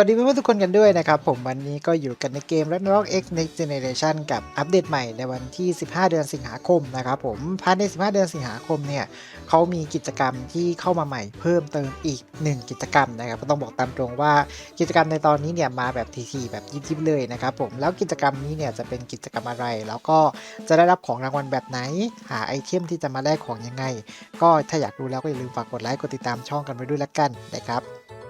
วัสดีเพื่อนๆทุกคนกันด้วยนะครับ ผมวันนี้ก็อยู่กันในเกม Ragnarok X Next Generation กับอัปเดตใหม่ในวันที่ 15 เดือนสิงหาคมนะครับผมภายใน 15 เดือนสิงหาคมเนี่ยเขามีกิจกรรมที่เข้ามาใหม่เพิ่มเติมอีก 1 กิจกรรมนะครับก็ต้องบอกตามตรงว่ากิจกรรมในตอนนี้เนี่ยมาแบบทีๆแบบยิบๆเลยนะครับผมแล้วกิจกรรมนี้เนี่ยจะเป็นกิจกรรมอะไร แล้วก็จะได้รับของรางวัลแบบไหน หาไอเทมที่จะมาแลกของยังไง ก็ถ้าอยากรู้แล้วก็อย่าลืมฝากกดไลค์กดติดตามช่องกันไว้ด้วยละกันนะครับ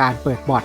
การเปิดบอท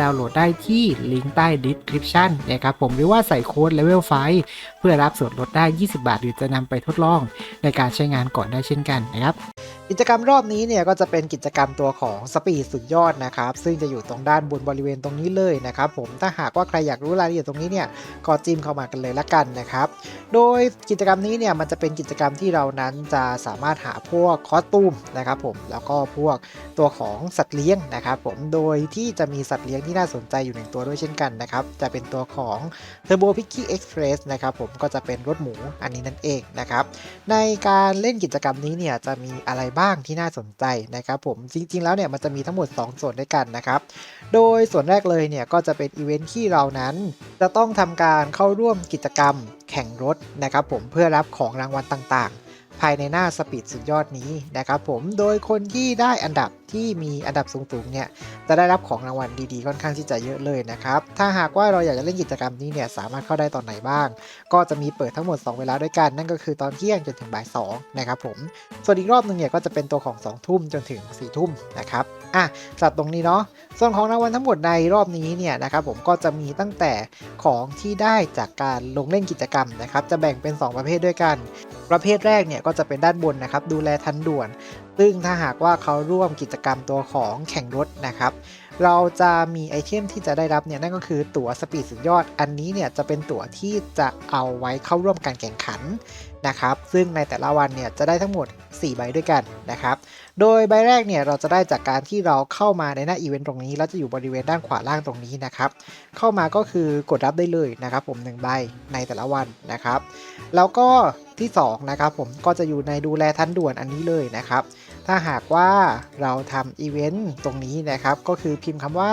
ดาวน์โหลดได้ที่ลิงก์ใต้ดีสคริปชันนะครับผมหรือว่าใส่โค้ด level 5เพื่อรับส่วนลดได้ 20 บาท หรือจะนำไปทดลองในการใช้งานก่อนได้เช่นกันนะครับ กิจกรรมรอบนี้เนี่ยก็จะเป็นกิจกรรมตัวของสปีดสุดยอดนะครับ ซึ่งจะอยู่ตรงด้านบนบริเวณตรงนี้เลยนะครับผมถ้าหากว่าใครอยากรู้รายละเอียดตรงนี้เนี่ยก็จิ้มเข้ามากันเลยละกันนะครับ โดยกิจกรรมนี้เนี่ยมันจะเป็นกิจกรรมที่เรานั้นจะสามารถหาพวกคอสตูมนะครับผมแล้วก็พวกตัวของสัตว์เลี้ยงนะครับผมโดยที่จะมีสัตว์เลี้ยงที่น่าสนใจอยู่หนึ่งตัวด้วยเช่นกันนะครับจะเป็นตัวของ Turbo Picky Express นะครับผมก็จะเป็นรถหมูอันนี้นั่นเองนะครับในการเล่นกิจกรรมนี้เนี่ยจะมีอะไรบ้างที่น่าสนใจนะครับผมจริง ๆ แล้วเนี่ยมันจะมีทั้งหมด 2 ส่วนด้วยกันนะครับ โดยส่วนแรกเลยเนี่ยก็จะเป็นอีเวนท์ที่เรานั้น จะต้องทำการเข้าร่วมกิจกรรมแข่งรถนะครับผมเพื่อรับของรางวัลต่างๆ ภายในหน้าสปีดสุดยอดนี้นะครับผมโดยคนที่ได้อันดับที่มีอันดับสูงๆเนี่ยจะได้รับของรางวัลดีๆ ค่อนข้างที่จะเยอะเลยนะครับ ถ้าหากว่าเราอยากจะเล่นกิจกรรมนี้เนี่ยสามารถเข้าได้ตอนไหนบ้าง ก็จะมีเปิดทั้งหมด 2 เวลาด้วยกัน นั่นก็คือตอนเที่ยงจนถึงบ่าย2นะครับผมส่วนอีกรอบหนึงเนี่ยก็จะเป็นตัวของ 2 ทุ่มจนถึง4ทุ่มนะครับ อะจัดตรงนี้เนาะส่วนของรางวัลทั้งหมดในรอบนี้เนี่ยนะครับผมก็จะมีตั้งแต่ของที่ได้จากการลงเล่นกิจกรรมนะครับจะแบ่งเป็น 2 ประเภทด้วยกัน ประเภทแรกเนี่ยก็จะเป็นด้านบนนะครับดูแลทันด่วน ซึ่งถ้าหากว่าเขาร่วมกิจกรรมตัวของแข่งรถนะครับ เราจะมีไอเทมที่จะได้รับเนี่ยนั่นก็คือตั๋วสปีดสุดยอด อันนี้เนี่ยจะเป็นตั๋วที่จะเอาไว้เข้าร่วมการแข่งขันนะครับ ซึ่งในแต่ละวันเนี่ยจะได้ทั้งหมด 4 ใบด้วยกันนะครับ โดยใบแรกเนี่ยเราจะได้จากการที่เราเข้ามาในหน้าอีเวนต์ตรงนี้แล้วจะอยู่บริเวณด้านขวาล่างตรงนี้นะครับ เข้ามาก็คือกดรับได้เลยนะครับผม1ใบในแต่ละวันนะครับ แล้วก็ที่2นะครับผมก็จะอยู่ในดูแลทันด่วนอันนี้เลยนะครับ ถ้าหากว่าเราทำอีเวนต์ตรงนี้นะครับ ก็คือพิมพ์คำว่า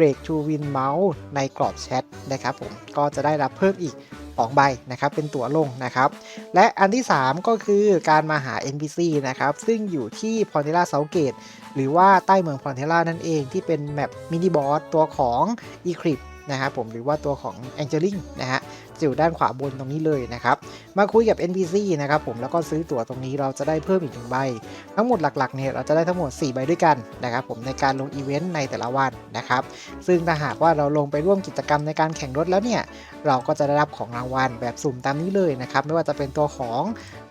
r e a k to win mouse ในกรอบแชทนะครับผมก็จะได้รับเพิ่มอีก2ใบนะครับเป็นตั๋วลงนะครับ และอันที่ 3 ก็คือการมาหา NPC นะครับ ซึ่งอยู่ที่พอนเทล่าเซาเกตหรือว่าใต้เมืองพอนเทล่านั่นเองที่เป็นแมปมินิบอสตัวของ e c r i p นะครับผมหรือว่าตัวของ a n g e l i n g นะฮะ อยู่ด้านขวาบนตรงนี้เลยนะครับ มาคุยกับ NPC นะครับผมแล้วก็ซื้อตั๋วตรงนี้เราจะได้เพิ่มอีกหนึ่งใบ ทั้งหมดหลักๆเนี่ยเราจะได้ทั้งหมด 4 ใบด้วยกันนะครับผมในการลงอีเวนต์ในแต่ละวันนะครับ ซึ่งถ้าหากว่าเราลงไปร่วมกิจกรรมในการแข่งรถแล้วเนี่ยเราก็จะได้รับของรางวัลแบบสุ่มตามนี้เลยนะครับไม่ว่าจะเป็นตัวของ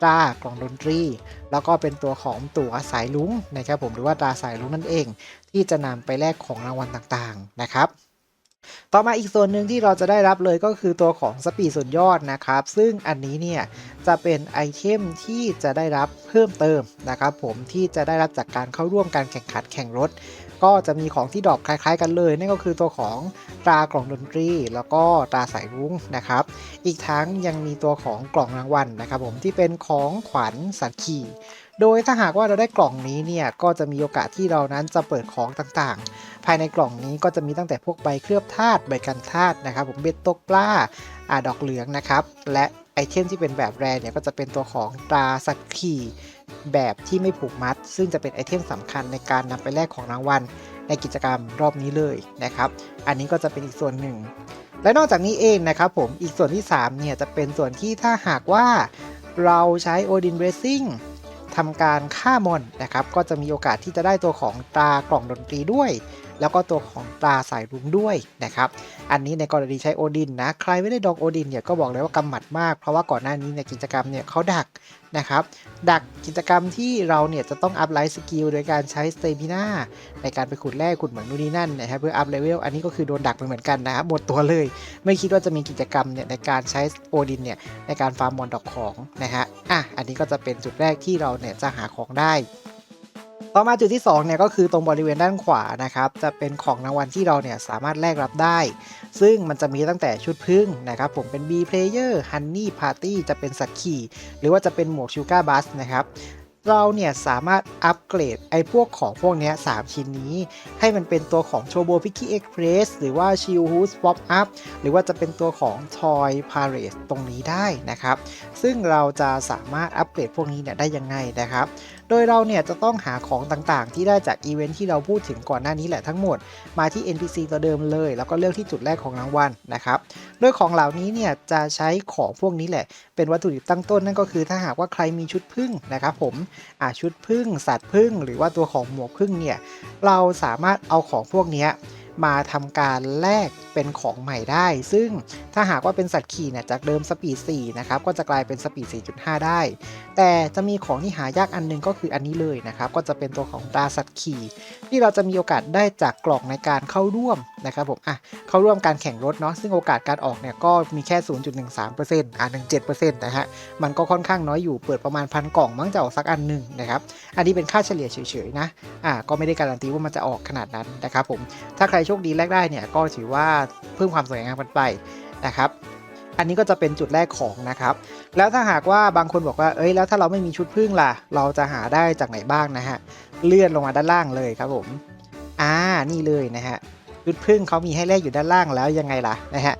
ตรากล่องดนตรี แล้วก็เป็นตัวของตั๋วสายลุ้งนะครับผมหรือว่าตราสายลุ้งนั่นเอง ที่จะนำไปแลกของรางวัลต่างๆนะครับ ต่อมาอีกส่วนหนึ่งที่เราจะได้รับเลยก็คือตัวของสปีดสุดยอดนะครับ ซึ่งอันนี้เนี่ยจะเป็นไอเทมที่จะได้รับเพิ่มเติมนะครับผมที่จะได้รับจากการเข้าร่วมการแข่งขันแข่งรถ ก็จะมีของที่ดรอปคล้ายๆ กันเลย นั่นก็คือตัวของตรากล่องดนตรี แล้วก็ตราสายรุ้งนะครับ อีกทั้งยังมีตัวของกล่องรางวัลนะครับผมที่เป็นของขวัญสัตว์ขี่ โดยถ้าหากว่าเราได้กล่องนี้เนี่ยก็จะมีโอกาสที่เรานั้นจะเปิดของต่างๆ ภายในกล่องนี้ก็จะมีตั้งแต่พวกใบเคลือบธาตุใบกันธาตุนะครับผมเบ็ดตกปลาอ่าดอกเหลืองนะครับ และไอเทมที่เป็นแบบแรเนี่ยก็จะเป็นตัวของตราสักขีแบบที่ไม่ผูกมัด ซึ่งจะเป็นไอเทมสำคัญในการนำไปแลกของรางวัลในกิจกรรมรอบนี้เลยนะครับ อันนี้ก็จะเป็นอีกส่วนหนึ่ง และนอกจากนี้เองนะครับผมอีกส่วนที่3เนี่ยจะเป็นส่วนที่ถ้าหากว่าเราใช้ Odin Racing ทำการฆ่ามอนนะครับ ก็จะมีโอกาสที่จะได้ตัวของตรากล่องดนตรีด้วย แล้วก็ตัวของตราสายรุ้งด้วยนะครับ อันนี้ในกรณีใช้โอดินนะ ใครไม่ได้ดองโอดินเนี่ยก็บอกเลยว่ากำหมัดมาก เพราะว่าก่อนหน้านี้เนี่ยกิจกรรมเนี่ยเขาดักนะครับ ดักกิจกรรมที่เราเนี่ยจะต้องอัพไลฟ์สกิลโดยการใช้สเตมิน่าในการไปขุดแร่ขุดเหมืองนู่นนี่นั่นนะครับเพื่ออัพเลเวล อันนี้ก็คือโดนดักไปเหมือนกันนะครับหมดตัวเลย ไม่คิดว่าจะมีกิจกรรมเนี่ยในการใช้โอดินเนี่ยในการฟาร์มมอนดอกของนะฮะ อะ อันนี้ก็จะเป็นจุดแรกที่เราเนี่ยจะหาของได้ ต่อมาจุดที่2เนี่ยก็คือตรงบริเวณด้านขวานะครับ จะเป็นของรางวัลที่เราเนี่ยสามารถแลกรับได้ ซึ่งมันจะมีตั้งแต่ชุดพึ่งนะครับ ผมเป็น B Player Honey Party จะเป็นสัตว์ขี่ หรือว่าจะเป็นหมวกชูการ์บัสนะครับเราเนี่ยสามารถอัปเกรดไอ้พวกของพวกนี้3ชิ้นนี้ ให้มันเป็นตัวของ c h o b o p i k i Express หรือว่า Shield Hoos Pop Up หรือว่าจะเป็นตัวของ Toy Parade ตรงนี้ได้นะครับ ซึ่งเราจะสามารถอัปเกรดพวกนี้เนี่ยได้ยังไงนะครับ โดยเราเนี่ยจะต้องหาของต่างๆ ที่ได้จากอีเวนท์ที่เราพูดถึงก่อนหน้านี้แหละทั้งหมด มาที่ NPC ตัวเดิมเลย แล้วก็เลือกที่จุดแรกของรางวัลนะครับ โดยของเหล่านี้เนี่ยจะใช้ของพวกนี้แหละ เป็นวัตถุดิบตั้งต้นนั่นก็คือถ้าหากว่าใครมีชุดพึ่งนะครับผมอ่าชุดพึ่ง สัตว์พึ่ง หรือว่าตัวของหมวกพึ่งเนี่ยเราสามารถเอาของพวกนี้ มาทำการแลกเป็นของใหม่ได้ ซึ่งถ้าหากว่าเป็นสัตว์ขี่เนี่ยจากเดิมสปีด4นะครับก็จะกลายเป็นสปีด 4.5 ได้ แต่จะมีของที่หายากอันหนึงก็คืออันนี้เลยนะครับก็จะเป็นตัวของตราสัตว์ขี่ ที่เราจะมีโอกาสได้จากกล่องในการเข้าร่วมนะครับผมอะเข้าร่วมการแข่งรถเนาะซึ่งโอกาสการออกเนี่ยก็มีแค่ 0.13%อ่า17%นะฮะมันก็ค่อนข้างน้อยอยู่เปิดประมาณพันกล่องมั้งจะออกสักอันหนึ่งนะครับอันนี้เป็นค่าเฉลี่ยเฉยๆนะอ่าก็ไม่ได้การันตีว่ามันจะออกขนาดนั้นนะครับผมถ้าใครโชคดีแรกได้เนี่ยก็ถือว่าเพิ่มความสวยงามกันไปนะครับ อันนี้ก็จะเป็นจุดแรกของนะครับ แล้วถ้าหากว่าบางคนบอกว่าเอ้ยแล้วถ้าเราไม่มีชุดพึ่งล่ะ เราจะหาได้จากไหนบ้างนะฮะเลื่อนลงมาด้านล่างเลยครับผมอ่านี่เลยนะฮะ ชุดพึ่งเขามีให้แลกอยู่ด้านล่างแล้วยังไงล่ะนะฮะ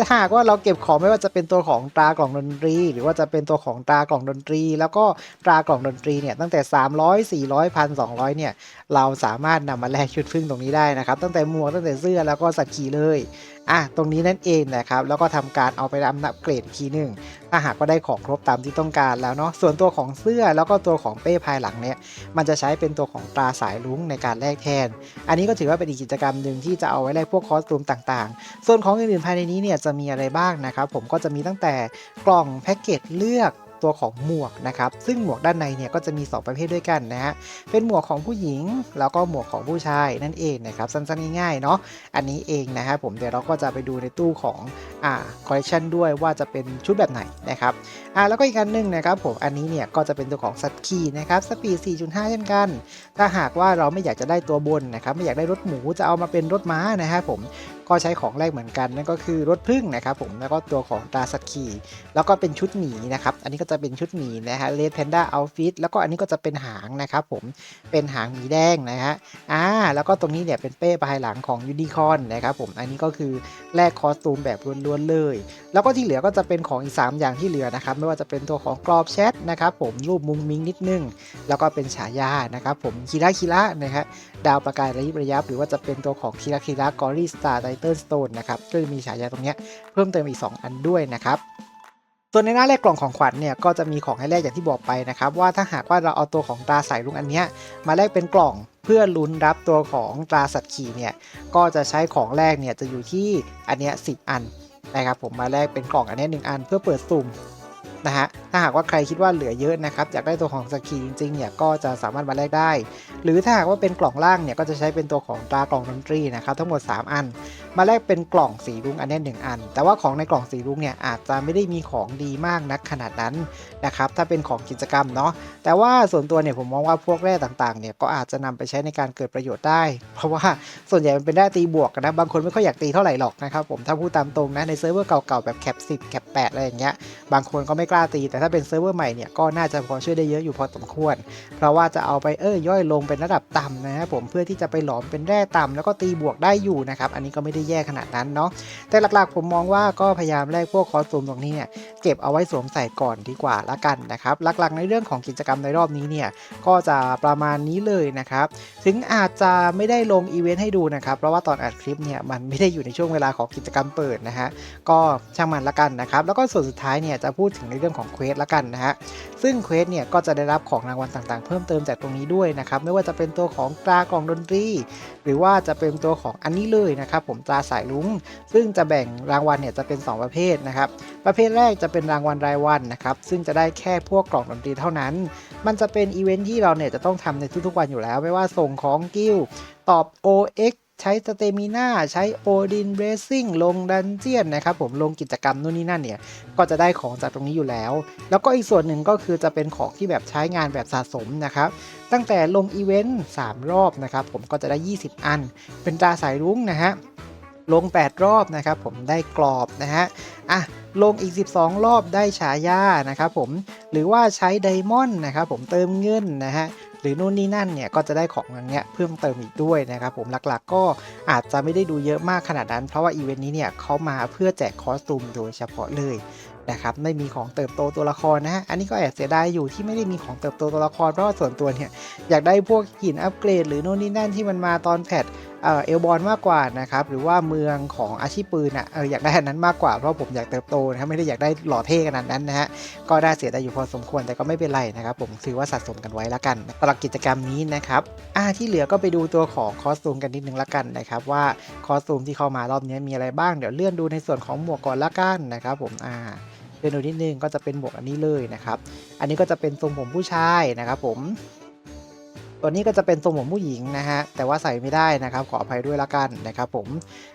ถ้าหากว่าเราเก็บของไม่ว่าจะเป็นตัวของตรากล่องดนตรี หรือว่าจะเป็นตัวของตรากล่องดนตรี แล้วก็ตรากล่องดนตรีเนี่ยตั้งแต่ 300 400 1 200เนี่ยเราสามารถนำมาแลกชุดพึ่งตรงนี้ได้นะครับ ตั้งแต่หมวกตั้งแต่เสื้อแล้วก็สักขีเลย อะตรงนี้นั่นเองนะครับ แล้วก็ทำการเอาไปอัพเกรดทีหนึ่งถ้าหากว่าได้ของครบตามที่ต้องการแล้วเนาะส่วนตัวของเสื้อแล้วก็ตัวของเป้ภายหลังเนี่ยมันจะใช้เป็นตัวของตราสายรุ้งในการแลกแทน อันนี้ก็ถือว่าเป็นอีกกิจกรรมหนึ่งที่จะเอาไว้แลกพวกคอสตูมต่างๆ ส่วนของอื่นๆภายในนี้เนี่ยจะมีอะไรบ้างนะครับผมก็จะมีตั้งแต่กล่องแพ็กเกจเลือก ตัวของหมวกนะครับ ซึ่งหมวกด้านในเนี่ยก็จะมี 2 ประเภทด้วยกันนะฮะ เป็นหมวกของผู้หญิง แล้วก็หมวกของผู้ชายนั่นเองนะครับ สั้นๆง่ายๆเนาะ อันนี้เองนะครับผมเดี๋ยวเราก็จะไปดูในตู้ของอ่าคอลเลคชันด้วยว่าจะเป็นชุดแบบไหนนะครับอ่าแล้วก็อีกอันหนึงนะครับผมอันนี้เนี่ยก็จะเป็นตัวของสัตว์ขี่นะครับสปีด 4.5 เช่นกัน ถ้าหากว่าเราไม่อยากจะได้ตัวบนนะครับไม่อยากได้รถหมูจะเอามาเป็นรถม้านะครับผม ก็ใช้ของแรกเหมือนกันนั่นก็คือรถพึ่งนะครับผมแล้วก็ตัวของตาสัตว์ขี่แล้วก็เป็นชุดหมีนะครับอันนี้ก็จะเป็นชุดหมีนะฮะ Red Panda Outfit แล้วก็อันนี้ก็จะเป็นหางนะครับผมเป็นหางหมีแดงนะฮะอ่าแล้วก็ตรงนี้เนี่ยเป็นเป้ภายหลังของยูนิคอนนะครับผมอันนี้ก็คือแลกคอสตูมแบบล้วนๆเลย แล้วก็ที่เหลือก็จะเป็นของอีก 3 อย่างที่เหลือนะครับไม่ว่าจะเป็นตัวของกรอบแชทนะครับผมรูปมุงมิงนิดนึง แล้วก็เป็นฉายานะครับผมคีระคีระนะฮะ ดาวประกายระยิบระยับ หรือว่าจะเป็นตัวของคีระคีระกอรี่สตาร์ไทเทิลสโตนนะครับก็จะมีฉายาตรงนี้เพิ่มเติมอีก 2 อันด้วยนะครับส่วนในหน้าแรกกล่องของขวัญเนี่ยก็จะมีของให้แลกอย่างที่บอกไปนะครับว่าถ้าหากว่าเราเอาตัวของตราสายลุงอันเนี้ยมาแลกเป็นกล่องเพื่อลุ้นรับตัวของตราสัตว์ขี่เนี่ยก็จะใช้ของแรกเนี่ยจะอยู่ที่อันเนี้ยสิอันนะครับผมมาแลกเป็นกล่องอันนี้หนึ่งอันเพื่อเปิดสุ่ม นะฮะถ้าหากว่าใครคิดว่าเหลือเยอะนะครับอยากได้ตัวของสัตว์ขี่จริงๆเนี่ยก็จะสามารถมาแลกได้ หรือถ้าหากว่าเป็นกล่องล่างเนี่ยก็จะใช้เป็นตัวของตรากล่องดนตรีนะครับทั้งหมด 3 อัน มาแลกเป็นกล่องสีรุ้งอันนี้หนึ่งอัน แต่ว่าของในกล่องสีรุ้งเนี่ยอาจจะไม่ได้มีของดีมากนักขนาดนั้นนะครับถ้าเป็นของกิจกรรมเนาะแต่ว่าส่วนตัวเนี่ยผมมองว่าพวกแร่ต่างๆเนี่ยก็อาจจะนำไปใช้ในการเกิดประโยชน์ได้ เพราะว่าส่วนใหญ่มันเป็นแร่ตีบวกกันนะบางคนไม่ค่อยอยากตีเท่าไหร่หรอกนะครับผมถ้าพูดตามตรงนะในเซิร์ฟเวอร์เก่าๆแบบแคป10แคป8อะไรอย่างเงี้ยบางคนก็ไม่กล้าตี แต่ถ้าเป็นเซิร์ฟเวอร์ใหม่เนี่ยก็น่าจะพอช่วยได้เยอะอยู่พอสมควร เพราะว่าจะเอาไปเออย่อยลงเป็นระดับต่ำนะครับผมเพื่อที่จะไปหลอมเป็นแร่ต่ำแล้วก็ตีบวกได้อยู่นะครับอันนี้ก็ไม่ได้แย่ขนาดนั้นเนาะแต่หลักๆ ผมมองว่าก็พยายามแลกพวกคอสตูมตรงนี้เนี่ยเก็บเอาไว้สวมใส่ก่อนดีกว่าละกันนะครับหลักๆ ในเรื่องของกิจกรรมในรอบนี้เนี่ยก็จะประมาณนี้เลยนะครับถึงอาจจะไม่ได้ลงอีเวนต์ให้ดูนะครับเพราะว่าตอนอัดคลิปเนี่ยมันไม่ได้อยู่ในช่วงเวลาของกิจกรรมเปิดนะฮะก็ช่างมันละกันนะครับแล้วก็ส่วนสุดท้ายเนี่ยจะพูดถึงในเรื่องของเควสละกันนะฮะซึ่งเควสเนี่ยก็จะได้รับของรางวัลต่างๆ เพิ่มเติมจากตรงนี้ด้วยนะครับไม่ว่าจะเป็นตัวของตรากล่องดนตรี หรือว่าจะเป็นตัวของอันนี้เลยนะครับผมตราสายลุงซึ่งจะแบ่งรางวัลเนี่ยจะเป็น 2 ประเภทนะครับประเภทแรกจะเป็นรางวัลรายวันนะครับซึ่งจะได้แค่พวกกล่องดนตรีเท่านั้น มันจะเป็นอีเวนท์ที่เราเนี่ยจะต้องทำในทุกๆวันอยู่แล้ว ไม่ว่าส่งของกิลด์ตอบ OX ใช้สเตมิน่าใช้โอดินเรซิ่งลงดันเจียนนะครับผมลงกิจกรรมนู่นนี่นั่นเนี่ย ก็จะได้ของจากตรงนี้อยู่แล้ว แล้วก็อีกส่วนหนึ่งก็คือจะเป็นของที่แบบใช้งานแบบสะสมนะครับ ตั้งแต่ลงอีเวนต์3รอบนะครับผมก็จะได้ 20 อัน เป็นตราสายรุ้งนะฮะลง 8 รอบนะครับผมได้กรอบนะฮะอะลงอีก 12 รอบได้ฉายานะครับผมหรือว่าใช้ไดมอนด์นะครับผมเติมเงินนะฮะ หรือนู่นนี่นั่นเนี่ยก็จะได้ของอย่างเงี้ยเพิ่มเติมอีกด้วยนะครับผมหลักๆ ก็อาจจะไม่ได้ดูเยอะมากขนาดนั้น เพราะว่าอีเวนต์นี้เนี่ยเขามาเพื่อแจกคอสตูมโดยเฉพาะเลยนะครับไม่มีของเติบโตตัวละครนะฮะอันนี้ก็แอบเสียดายอยู่ที่ไม่ได้มีของเติบโตตัวละครเพราะว่าส่วนตัวเนี่ยอยากได้พวกหินอัปเกรดหรือนู่นนี่นั่นที่มันมาตอนแพท เอลบอลมากกว่านะครับหรือว่าเมืองของอาชีพปืนอะเอออยากได้อันนั้นมากกว่าเพราะผมอยากเติบโตนะครับไม่ได้อยากได้หล่อเท่ขนาดนั้นนะฮะก็ได้เสียดายอยู่พอสมควรแต่ก็ไม่เป็นไรนะครับผมถือว่าสะสมกันไว้ละกันสำหรับกิจกรรมนี้นะครับอ่าที่เหลือก็ไปดูตัวของคอสตูมกันนิดนึงละกันนะครับว่าคอสตูมที่เข้ามารอบนี้มีอะไรบ้างเดี๋ยวเลื่อนดูในส่วนของหมวกก่อนละกันนะครับผมอ่าเลื่อนดูนิดนึงก็จะเป็นหมวกอันนี้เลยนะครับอันนี้ก็จะเป็นทรงผมผู้ชายนะครับผม ตัวนี้ก็จะเป็นทรงผมผู้หญิงนะฮะแต่ว่าใส่ไม่ได้นะครับขออภัยด้วยละกันนะครับผม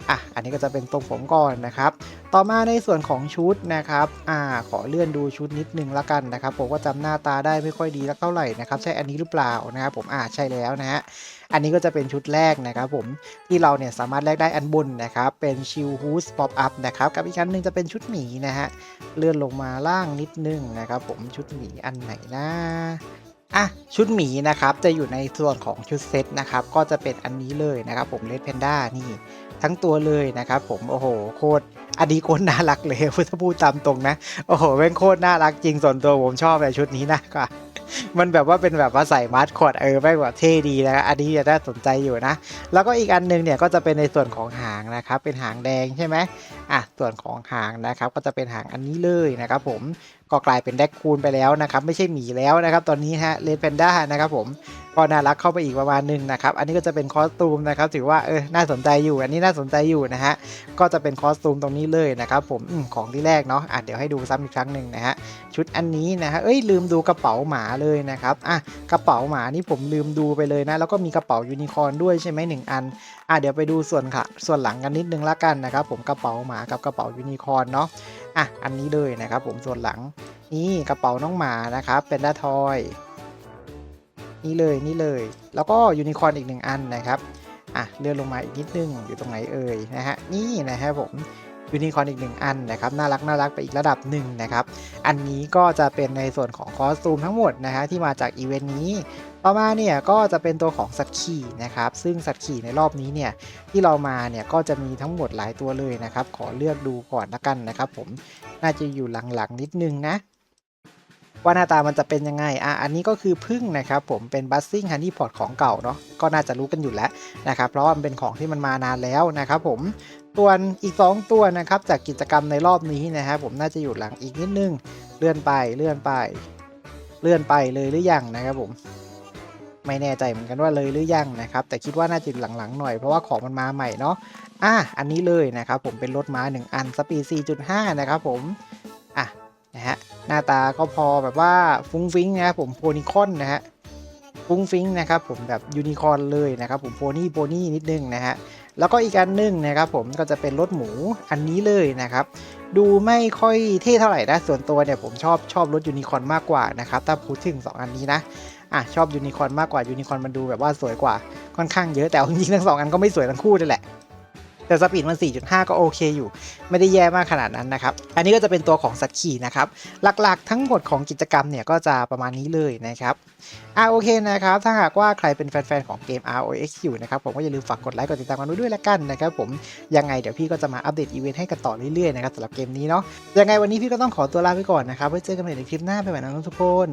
อะอันนี้ก็จะเป็นทรงผมก่อนนะครับ ต่อมาในส่วนของชุดนะครับอ่าขอเลื่อนดูชุดนิดนึงละกันนะครับ ผมก็จำหน้าตาได้ไม่ค่อยดีสักเท่าไหร่นะครับใช่อันนี้หรือเปล่านะครับผมอ่าใช่แล้วนะฮะอันนี้ก็จะเป็นชุดแรกนะครับผมที่เราเนี่ยสามารถแลกได้อันบนนะครับเป็นชิลฮูสป๊อปอัพนะครับกับอีกอันหนึ่งจะเป็นชุดหมีนะฮะเลื่อนลงมาล่างนิดนึงนะครับผมชุดหมีอันไหนนะ อะชุดหมีนะครับจะอยู่ในส่วนของชุดเซตนะครับก็จะเป็นอันนี้เลยนะครับผมเลดแพนด้านี่ ทั้งตัวเลยนะครับผมโอ้โหโคตรอันนี้โคตรน่ารักเลยพุทธพูดตามตรงนะ โอ้โหแม่งโคตรน่ารักจริงส่วนตัวผมชอบเลยชุดนี้นะก็มันแบบว่าเป็นแบบว่าใส่มาสคอตเออแม่งแบบเท่ดีนะครับอันนี้จะน่าสนใจอยู่นะ แล้วก็อีกอันหนึงเนี่ยก็จะเป็นในส่วนของหางนะครับเป็นหางแดงใช่ไหมอะส่วนของหางนะครับก็จะเป็นหางอันนี้เลยนะครับผมก็กลายเป็นแดกคูนไปแล้วนะครับไม่ใช่หมีแล้วนะครับตอนนี้ฮะเลดแพนด้านะครับผม ก็น่ารักเข้าไปอีกประมาณหนึงนะครับ อันนี้ก็จะเป็นคอสตูมนะครับ ถือว่าเออน่าสนใจอยู่ อันนี้น่าสนใจอยู่นะฮะ ก็จะเป็นคอสตูมตรงนี้เลยนะครับ ผมอมของที่แรกเนาะอะเดี๋ยวให้ดูซ้ำอีกครั้งหนึ่งนะฮะ ชุดอันนี้นะฮะ เอ้ยลืมดูกระเป๋าหมาเลยนะครับ อะกระเป๋าหมานี่ผมลืมดูไปเลยนะ แล้วก็มีกระเป๋ายูนิคอร์นด้วยใช่ไหมหนึ่งอัน อะเดี๋ยวไปดูส่วนค่ะ ส่วนหลังกันนิดนึงละกันนะครับ ผมกระเป๋าหมากับกระเป๋ายูนิคอร์นเนาะ อะอันนี้เลยนะครับ ผมส่วนหลังนี่กระเป๋าน้องหมานะครับ เป็นด้าทอย นี่เลยนี่เลย แล้วก็ยูนิคอร์นอีกหนึ่งอันนะครับอะเลื่อนลงมาอีกนิดนึงอยู่ตรงไหนเอ่ยนะฮะนี่นะฮะผมยูนิคอร์นอีกหนึ่งอันนะครับน่ารักน่ารักไปอีกระดับหนึ่งนะครับอันนี้ก็จะเป็นในส่วนของคอสตูมทั้งหมดนะฮะที่มาจากอีเวนต์นี้ต่อมาเนี่ยก็จะเป็นตัวของสัตว์ขี่นะครับซึ่งสัตว์ขี่ในรอบนี้เนี่ยที่เรามาเนี่ยก็จะมีทั้งหมดหลายตัวเลยนะครับขอเลือกดูก่อนละกันนะครับผมน่าจะอยู่หลังๆนิดนึงนะ ว่าหน้าตามันจะเป็นยังไง อะ อันนี้ก็คือพึ่งนะครับผม เป็นบัสซิ่งฮันนี่พอร์ตของเก่าเนาะ ก็น่าจะรู้กันอยู่แล้วนะครับ เพราะว่ามันเป็นของที่มันมานานแล้วนะครับผมส่วนอีก 2 ตัวนะครับจากกิจกรรมในรอบนี้นะครับผมน่าจะอยู่หลังอีกนิดนึง เลื่อนไป เลื่อนไป เลื่อนไปเลยหรือยังนะครับผม ไม่แน่ใจเหมือนกันว่าเลยหรือยังนะครับ แต่คิดว่าน่าจะหลังๆหน่อยเพราะว่าของมันมาใหม่เนาะ อะ อันนี้เลยนะครับผมเป็นรถม้า 1 อันสปีด4.5 นะครับผม อะ นะฮะหน้าตาก็พอแบบว่าฟุ้งฟิ้งนะครับผมโพนิคอนนะฮะฟุ้งฟิ้งนะครับผมแบบยูนิคอนเลยนะครับผมโพนี่โพนี่นิดนึงนะฮะแล้วก็อีกอันหนึงนะครับผมก็จะเป็นรถหมูอันนี้เลยนะครับ ดูไม่ค่อยเท่เท่าไหร่นะส่วนตัวเนี่ยผมชอบชอบรถยูนิคอนมากกว่านะครับถ้าพูดถึง 2 อันนี้นะอะชอบยูนิคอนมากกว่ายูนิคอนมันดูแบบว่าสวยกว่าค่อนข้างเยอะแต่จริงๆทั้งสองอันก็ไม่สวยทั้งคู่เลยแหละ แต่สปีดมัน 4.5 ก็โอเคอยู่ ไม่ได้แย่มากขนาดนั้นนะครับ อันนี้ก็จะเป็นตัวของสัตว์ขี่นะครับ หลักๆ ทั้งหมดของกิจกรรมเนี่ยก็จะประมาณนี้เลยนะครับอ่าโอเคนะครับ ถ้าหากว่าใครเป็นแฟนๆของเกม ROX อยู่นะครับผมก็อย่าลืมฝากกดไลค์กดติดตามกันด้วยละกันนะครับผมยังไงเดี๋ยวพี่ก็จะมาอัปเดตอีเวนต์ให้กันต่อเรื่อยๆนะครับสำหรับเกมนี้เนาะยังไงวันนี้พี่ก็ต้องขอตัวลาไปก่อนนะครับไว้เจอกันใหม่ในคลิปหน้าไปใหม่นะทุกคน